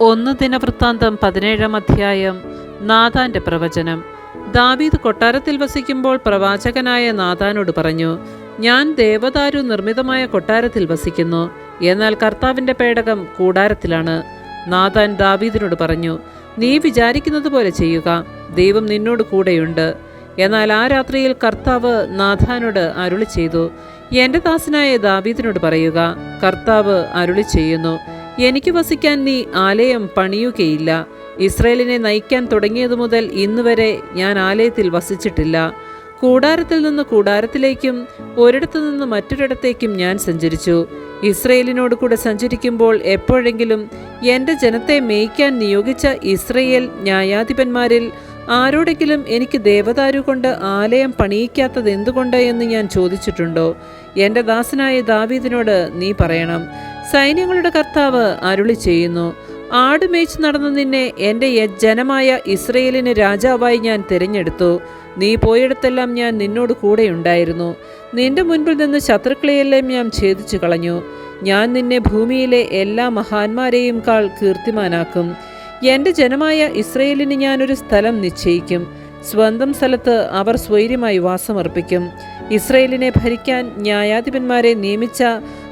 ഒന്ന് ദിനവൃത്താന്തം പതിനേഴാം അധ്യായം നാഥാന്റെ പ്രവചനം. ദാവീദ് കൊട്ടാരത്തിൽ വസിക്കുമ്പോൾ പ്രവാചകനായ നാഥാനോട് പറഞ്ഞു ഞാൻ ദേവദാരു നിർമ്മിതമായ കൊട്ടാരത്തിൽ വസിക്കുന്നു എന്നാൽ കർത്താവിന്റെ പേടകം കൂടാരത്തിലാണ്. നാഥാൻ ദാവീദിനോട് പറഞ്ഞു നീ വിചാരിക്കുന്നത് പോലെ ചെയ്യുക ദൈവം നിന്നോട് കൂടെയുണ്ട്. എന്നാൽ ആ രാത്രിയിൽ കർത്താവ് നാഥാനോട് അരുളി ചെയ്തു എന്റെ ദാസനായ ദാവീദിനോട് പറയുക കർത്താവ് അരുളി ചെയ്യുന്നു എനിക്ക് വസിക്കാൻ നീ ആലയം പണിയുകയില്ല. ഇസ്രയേലിനെ നയിക്കാൻ തുടങ്ങിയതു മുതൽ ഇന്നുവരെ ഞാൻ ആലയത്തിൽ വസിച്ചിട്ടില്ല. കൂടാരത്തിൽ നിന്ന് കൂടാരത്തിലേക്കും ഒരിടത്തു നിന്ന് മറ്റൊരിടത്തേക്കും ഞാൻ സഞ്ചരിച്ചു. ഇസ്രയേലിനോട് കൂടെ സഞ്ചരിക്കുമ്പോൾ എപ്പോഴെങ്കിലും എന്റെ ജനത്തെ മേയ്ക്കാൻ നിയോഗിച്ച ഇസ്രയേൽ ന്യായാധിപന്മാരിൽ ആരോടെങ്കിലും എനിക്ക് ദേവദാരു കൊണ്ട് ആലയം പണിയിക്കാത്തത് എന്തുകൊണ്ട് എന്ന് ഞാൻ ചോദിച്ചിട്ടുണ്ടോ? എന്റെ ദാസനായ ദാവീദിനോട് നീ പറയണം. സൈന്യങ്ങളുടെ കർത്താവ് അരുളി ചെയ്യുന്നു ആടുമേച്ച് നടന്നു നിന്നെ എന്റെ ജനമായ ഇസ്രയേലിന് രാജാവായി ഞാൻ തിരഞ്ഞെടുത്തു. നീ പോയിടത്തെല്ലാം ഞാൻ നിന്നോട് കൂടെയുണ്ടായിരുന്നു നിന്റെ മുൻപിൽ നിന്ന് ശത്രുക്കളെയെല്ലാം ഞാൻ ഛേദിച്ചു കളഞ്ഞു. ഞാൻ നിന്നെ ഭൂമിയിലെ എല്ലാ മഹാന്മാരെയും കാൾ കീർത്തിമാനാക്കും. എന്റെ ജനമായ ഇസ്രയേലിന് ഞാനൊരു സ്ഥലം നിശ്ചയിക്കും. സ്വന്തം സ്ഥലത്ത് അവർ സ്വൈര്യമായി വാസമർപ്പിക്കും. ഇസ്രയേലിനെ ഭരിക്കാൻ ന്യായാധിപന്മാരെ നിയമിച്ച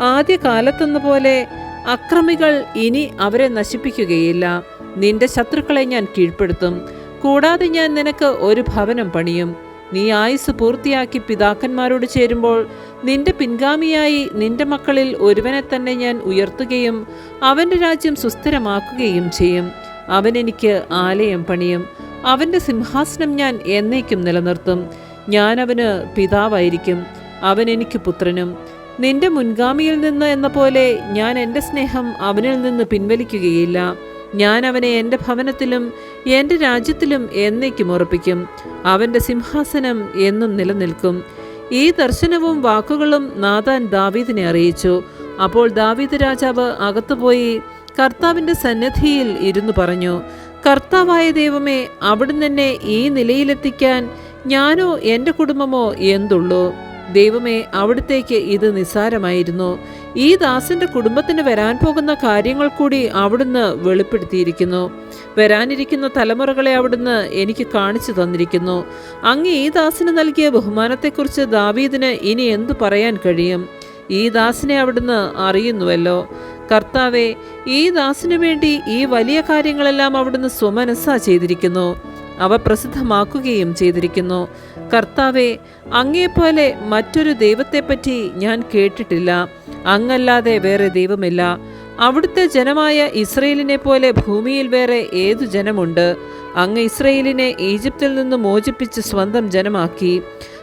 ആദ്യ കാലത്തെന്ന പോലെ അക്രമികൾ ഇനി അവരെ നശിപ്പിക്കുകയില്ല. നിന്റെ ശത്രുക്കളെ ഞാൻ കീഴ്പ്പെടുത്തും. കൂടാതെ ഞാൻ നിനക്ക് ഒരു ഭവനം പണിയും. നീ ആയുസ് പൂർത്തിയാക്കി പിതാക്കന്മാരോട് ചേരുമ്പോൾ നിന്റെ പിൻഗാമിയായി നിന്റെ മക്കളിൽ ഒരുവനെ തന്നെ ഞാൻ ഉയർത്തുകയും അവന്റെ രാജ്യം സുസ്ഥിരമാക്കുകയും ചെയ്യും. അവൻ എനിക്ക് ആലയം പണിയും. അവന്റെ സിംഹാസനം ഞാൻ എന്നേക്കും നിലനിർത്തും. ഞാൻ പിതാവായിരിക്കും. അവൻ എനിക്ക് പുത്രനും. നിന്റെ മുൻഗാമിയിൽ നിന്ന് എന്ന പോലെ ഞാൻ എന്റെ സ്നേഹം അവനിൽ നിന്ന് പിൻവലിക്കുകയില്ല. ഞാൻ അവനെ എന്റെ ഭവനത്തിലും എന്റെ രാജ്യത്തിലും എന്നേക്കും ഉറപ്പിക്കും. അവന്റെ സിംഹാസനം എന്നും നിലനിൽക്കും. ഈ ദർശനവും വാക്കുകളും നാഥാൻ ദാവീദിനെ അറിയിച്ചു. അപ്പോൾ ദാവീദ് രാജാവ് അകത്തുപോയി കർത്താവിന്റെ സന്നദ്ധിയിൽ ഇരുന്നു പറഞ്ഞു കർത്താവായ ദൈവമേ അവിടുന്ന് എന്നെ ഈ നിലയിലെത്തിക്കാൻ ഞാനോ എന്റെ കുടുംബമോ എന്തുള്ളൂ? ദൈവമേ അവിടുത്തേക്ക് ഇത് നിസ്സാരമായിരുന്നു. ഈ ദാസന്റെ കുടുംബത്തിന് വരാൻ പോകുന്ന കാര്യങ്ങൾ കൂടി അവിടുന്ന് വെളിപ്പെടുത്തിയിരിക്കുന്നു. വരാനിരിക്കുന്ന തലമുറകളെ അവിടുന്ന് എനിക്ക് കാണിച്ചു തന്നിരിക്കുന്നു. അങ്ങ് ഈ ദാസിന് നൽകിയ ബഹുമാനത്തെക്കുറിച്ച് ദാവീദിന് ഇനി എന്തു പറയാൻ കഴിയും? ഈ ദാസിനെ അവിടുന്ന് അറിയുന്നുവല്ലോ. കർത്താവെ ഈ ദാസിനു വേണ്ടി ഈ വലിയ കാര്യങ്ങളെല്ലാം അവിടുന്ന് സ്വമനസ്സാ ചെയ്തിരിക്കുന്നു. അവ പ്രസിദ്ധമാക്കുകയും ചെയ്തിരിക്കുന്നു. കർത്താവെ അങ്ങേപ്പോലെ മറ്റൊരു ദൈവത്തെപ്പറ്റി ഞാൻ കേട്ടിട്ടില്ല. അങ്ങല്ലാതെ വേറെ ദൈവമില്ല. അവിടുത്തെ ജനമായ ഇസ്രയേലിനെ പോലെ ഭൂമിയിൽ വേറെ ഏതു ജനമുണ്ട്? അങ്ങ് ഇസ്രയേലിനെ ഈജിപ്തിൽ നിന്ന് മോചിപ്പിച്ച് സ്വന്തം ജനമാക്കി.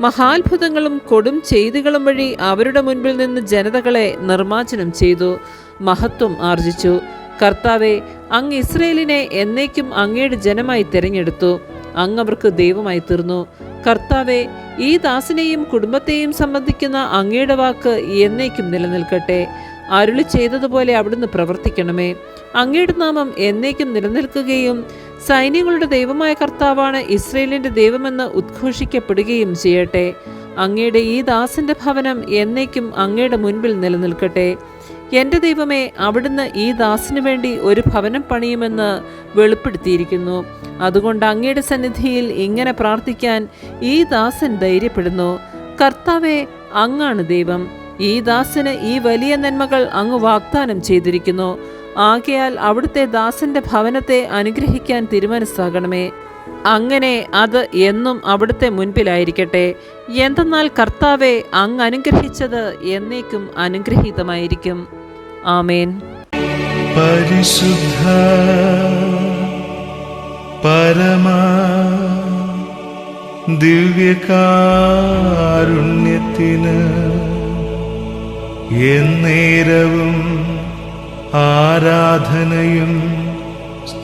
മഹാത്ഭുതങ്ങളും കൊടും ചെയ്തികളും വഴി അവരുടെ മുൻപിൽ നിന്ന് ജനതകളെ നിർമ്മാർജനം ചെയ്തു. മഹത്വം ആർജിച്ചു. കർത്താവെ അങ്ങ് ഇസ്രയേലിനെ എന്നേക്കും അങ്ങയുടെ ജനമായി തിരഞ്ഞെടുത്തു. അങ്ങ് അവർക്ക് ദൈവമായി തീർന്നു. കർത്താവെ ഈ ദാസിനെയും കുടുംബത്തെയും സംബന്ധിക്കുന്ന അങ്ങയുടെ വാക്ക് എന്നേക്കും നിലനിൽക്കട്ടെ. അരുളി ചെയ്തതുപോലെ അവിടുന്ന് പ്രവർത്തിക്കണമേ. അങ്ങയുടെ നാമം എന്നേക്കും നിലനിൽക്കുകയും സൈന്യങ്ങളുടെ ദൈവമായ കർത്താവാണ് ഇസ്രയേലിന്റെ ദൈവമെന്ന് ഉദ്ഘോഷിക്കപ്പെടുകയും ചെയ്യട്ടെ. അങ്ങയുടെ ഈ ദാസന്റെ ഭവനം എന്നേക്കും അങ്ങയുടെ മുൻപിൽ നിലനിൽക്കട്ടെ. എന്റെ ദൈവമേ അവിടുന്ന് ഈ ദാസിനു വേണ്ടി ഒരു ഭവനം പണിയുമെന്ന് വെളിപ്പെടുത്തിയിരിക്കുന്നു. അതുകൊണ്ട് അങ്ങയുടെ സന്നിധിയിൽ ഇങ്ങനെ പ്രാർത്ഥിക്കാൻ ഈ ദാസൻ ധൈര്യപ്പെടുന്നു. കർത്താവെ അങ്ങാണ് ദൈവം. ഈ ദാസന് ഈ വലിയ നന്മകൾ അങ്ങ് വാഗ്ദാനം ചെയ്തിരിക്കുന്നു. ആകയാൽ അവിടുത്തെ ദാസന്റെ ഭവനത്തെ അനുഗ്രഹിക്കാൻ തിരുമനസ്സാകണമേ. അങ്ങനെ അത് എന്നും അവിടുത്തെ മുൻപിലായിരിക്കട്ടെ. എന്തെന്നാൽ കർത്താവെ അങ്ങ് അനുഗ്രഹിച്ചത് എന്നേക്കും അനുഗ്രഹീതമായിരിക്കും. ആമേൻ. പരിശുദ്ധ പരമാ ദിവ്യകാരുണ്യത്തിന് എന്നേരവും ആരാധനയും